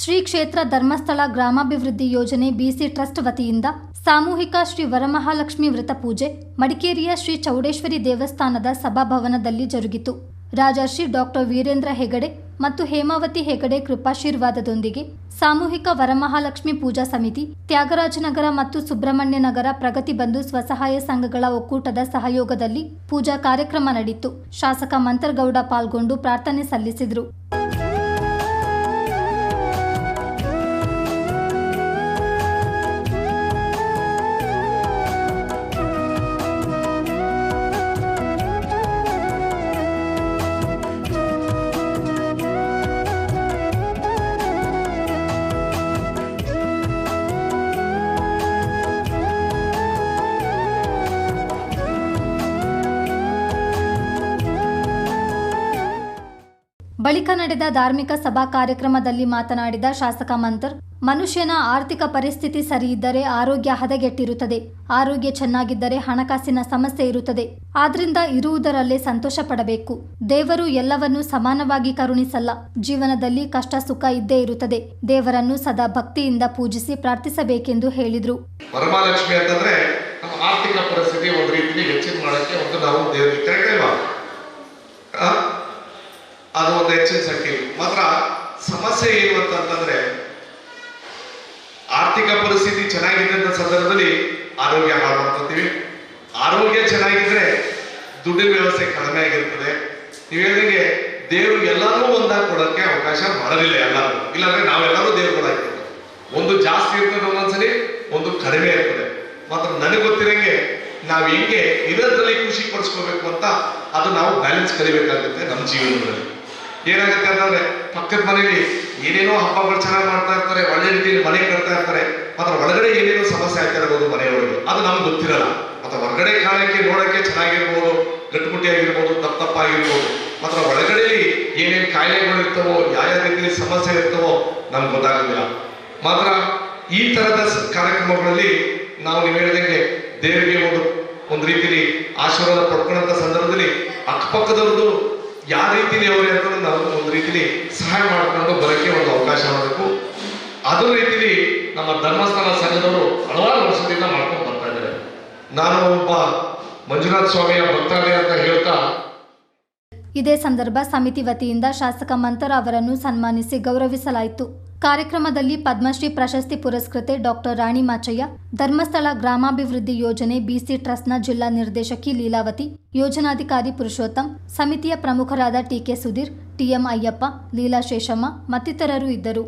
ಶ್ರೀ ಕ್ಷೇತ್ರ ಧರ್ಮಸ್ಥಳ ಗ್ರಾಮಾಭಿವೃದ್ಧಿ ಯೋಜನೆ ಬಿಸಿ ಟ್ರಸ್ಟ್ ವತಿಯಿಂದ ಸಾಮೂಹಿಕ ಶ್ರೀ ವರಮಹಾಲಕ್ಷ್ಮಿ ವ್ರತ ಪೂಜೆ ಮಡಿಕೇರಿಯ ಶ್ರೀ ಚೌಡೇಶ್ವರಿ ದೇವಸ್ಥಾನದ ಸಭಾಭವನದಲ್ಲಿ ಜರುಗಿತು. ರಾಜರ್ಷಿ ಡಾಕ್ಟರ್ ವೀರೇಂದ್ರ ಹೆಗಡೆ ಮತ್ತು ಹೇಮಾವತಿ ಹೆಗಡೆ ಕೃಪಾಶೀರ್ವಾದದೊಂದಿಗೆ ಸಾಮೂಹಿಕ ವರಮಹಾಲಕ್ಷ್ಮಿ ಪೂಜಾ ಸಮಿತಿ, ತ್ಯಾಗರಾಜನಗರ ಮತ್ತು ಸುಬ್ರಹ್ಮಣ್ಯ ನಗರ ಪ್ರಗತಿ ಬಂಧು ಸ್ವಸಹಾಯ ಸಂಘಗಳ ಒಕ್ಕೂಟದ ಸಹಯೋಗದಲ್ಲಿ ಪೂಜಾ ಕಾರ್ಯಕ್ರಮ ನಡೆಯಿತು ಶಾಸಕ ಮಂತರ್ಗೌಡ ಪಾಲ್ಗೊಂಡು ಪ್ರಾರ್ಥನೆ ಸಲ್ಲಿಸಿದರು. ಬಳಿಕ ನಡೆದ ಧಾರ್ಮಿಕ ಸಭಾ ಕಾರ್ಯಕ್ರಮದಲ್ಲಿ ಮಾತನಾಡಿದ ಶಾಸಕ ಮಂತರ್, ಮನುಷ್ಯನ ಆರ್ಥಿಕ ಪರಿಸ್ಥಿತಿ ಸರಿಯಿದ್ದರೆ ಆರೋಗ್ಯ ಹದಗೆಟ್ಟಿರುತ್ತದೆ. ಆರೋಗ್ಯ ಚೆನ್ನಾಗಿದ್ದರೆ ಹಣಕಾಸಿನ ಸಮಸ್ಯೆ ಇರುತ್ತದೆ. ಆದ್ರಿಂದ ಇರುವುದರಲ್ಲೇ ಸಂತೋಷ ಪಡಬೇಕು ದೇವರು ಎಲ್ಲವನ್ನೂ ಸಮಾನವಾಗಿ ಕರುಣಿಸಲ್ಲ. ಜೀವನದಲ್ಲಿ ಕಷ್ಟ ಸುಖ ಇದ್ದೇ ಇರುತ್ತದೆ. ದೇವರನ್ನು ಸದಾ ಭಕ್ತಿಯಿಂದ ಪೂಜಿಸಿ ಪ್ರಾರ್ಥಿಸಬೇಕೆಂದು ಹೇಳಿದ್ರು. ಅಂತಂದ್ರೆ ಆರ್ಥಿಕ ಪರಿಸ್ಥಿತಿ ಒಂದು ಒಂದು ನಾವು ದೇವರಿಗೆ ಕರೆಕ್ಟ್ ಅಲ್ವಾ ಆ? ಅದು ಒಂದು ಹೆಚ್ಚಿನ ಸಂಖ್ಯೆ ಮಾತ್ರ ಸಮಸ್ಯೆ ಏನು ಅಂತಂತಂದ್ರೆ ಆರ್ಥಿಕ ಪರಿಸ್ಥಿತಿ ಚೆನ್ನಾಗಿದ್ದಂಥ ಸಂದರ್ಭದಲ್ಲಿ ಆರೋಗ್ಯ ಹಾಳು ಆರೋಗ್ಯ ಚೆನ್ನಾಗಿದ್ರೆ ದುಡ್ಡಿನ ವ್ಯವಸ್ಥೆ ಕಡಿಮೆ ಆಗಿರ್ತದೆ. ನೀವು ಹೇಳಿದಂಗೆ ದೇವರು ಎಲ್ಲರೂ ಒಂದಾಗಿ ಕೊಡೋಕ್ಕೆ ಅವಕಾಶ ಮಾಡೋದಿಲ್ಲ ಎಲ್ಲರೂ ಇಲ್ಲಾಂದ್ರೆ ನಾವೆಲ್ಲರೂ ದೇವ್ರು ಕೊಡಾಕಿರ್ತೀವಿ ಒಂದು ಜಾಸ್ತಿ ಇರ್ತದೆ ಒಂದೊಂದ್ಸರಿ, ಒಂದು ಕಡಿಮೆ ಇರ್ತದೆ. ಮಾತ್ರ ನನಗೆ ಗೊತ್ತಿರಂಗೆ ನಾವು ಹೆಂಗೆ ಇದರಲ್ಲಿ ಖುಷಿ ಪಡಿಸ್ಕೋಬೇಕು ಅಂತ ಅದು ನಾವು ಬ್ಯಾಲೆನ್ಸ್ ಕಲಿಬೇಕಾಗುತ್ತೆ ನಮ್ಮ ಜೀವನದಲ್ಲಿ. ಏನಾಗುತ್ತೆ ಅಂತಂದ್ರೆ ಪಕ್ಕದ ಮನೆಯಲ್ಲಿ ಏನೇನೋ ಹಬ್ಬಗಳು ಚೆನ್ನಾಗಿ ಮಾಡ್ತಾ ಇರ್ತಾರೆ, ಒಳ್ಳೆ ರೀತಿಯಲ್ಲಿ ಮನೆ ಕಟ್ತಾ ಇರ್ತಾರೆ, ಮಾತ್ರ ಒಳಗಡೆ ಏನೇನೋ ಸಮಸ್ಯೆ ಆಗ್ತಾ ಇರ್ಬೋದು ಮನೆಯೊಳಗೆ ಅದು ನಮ್ಗೆ ಗೊತ್ತಿರಲ್ಲ. ಮತ್ತೆ ಹೊರಗಡೆ ಕಾಲಕ್ಕೆ ನೋಡಕ್ಕೆ ಚೆನ್ನಾಗಿರ್ಬೋದು, ಗಟ್ಟುಮುಟ್ಟಿಯಾಗಿರ್ಬೋದು ತಪ್ಪ ತಪ್ಪಾಗಿರ್ಬೋದು ಮಾತ್ರ ಒಳಗಡೆಯಲ್ಲಿ ಏನೇನು ಕಾಯಿಲೆಗಳು ಇರ್ತವೋ, ಯಾವ ಯಾವ ರೀತಿಯಲ್ಲಿ ಸಮಸ್ಯೆ ಇರ್ತವೋ ನಮ್ಗೆ ಗೊತ್ತಾಗೋದಿಲ್ಲ. ಮಾತ್ರ ಈ ತರದ ಕಾರ್ಯಕ್ರಮಗಳಲ್ಲಿ ನಾವು ನೀವು ಹೇಳಿದಂಗೆ ದೇವರಿಗೆ ಒಂದು ಒಂದು ರೀತಿಯಲ್ಲಿ ಆಶೀರ್ವಾದ ಪಡ್ಕೊಳ್ಳೋಂಥ ಸಂದರ್ಭದಲ್ಲಿ ಅಕ್ಕಪಕ್ಕದವ್ರದ್ದು ಯಾವ ರೀತಿ ಅವ್ರೆ ಅಂತ ನಾವು ಒಂದು ರೀತಿಲಿ ಸಹಾಯ ಮಾಡಿಕೊಂಡು ಬರೋಕ್ಕೆ ಒಂದು ಅವಕಾಶ ಮಾಡಬೇಕು. ಅದೇ ರೀತಿಲಿ ನಮ್ಮ ಧರ್ಮಸ್ಥಳ ಸಂಘದವರು ಹಲವಾರು ವರ್ಷದಿಂದ ಮಾಡ್ಕೊಂಡು ಬರ್ತಾ ಇದ್ದಾರೆ. ನಾನು ಒಬ್ಬ ಮಂಜುನಾಥ ಸ್ವಾಮಿಯ ಭಕ್ತಾನೆ ಅಂತ ಹೇಳ್ತಾ ಇದೇ ಸಂದರ್ಭ ಸಮಿತಿ ವತಿಯಿಂದ ಶಾಸಕ ಮಂತರ ಅವರನ್ನು ಸನ್ಮಾನಿಸಿ ಗೌರವಿಸಲಾಯಿತು. ಕಾರ್ಯಕ್ರಮದಲ್ಲಿ ಪದ್ಮಶ್ರೀ ಪ್ರಶಸ್ತಿ ಪುರಸ್ಕೃತೆ ಡಾಕ್ಟರ್ ರಾಣಿ ಮಾಚಯ್ಯ, ಧರ್ಮಸ್ಥಳ ಗ್ರಾಮಾಭಿವೃದ್ಧಿ ಯೋಜನೆ ಬಿಸಿ ಟ್ರಸ್ಟ್ನ ಜಿಲ್ಲಾ ನಿರ್ದೇಶಕಿ ಲೀಲಾವತಿ, ಯೋಜನಾಧಿಕಾರಿ ಪುರುಷೋತ್ತಮ್, ಸಮಿತಿಯ ಪ್ರಮುಖರಾದ ಟಿಕೆ ಸುಧೀರ್ ಟಿಎಂ ಅಯ್ಯಪ್ಪ, ಲೀಲಾ ಶೇಷಮ್ಮ ಮತ್ತಿತರರು ಇದ್ದರು.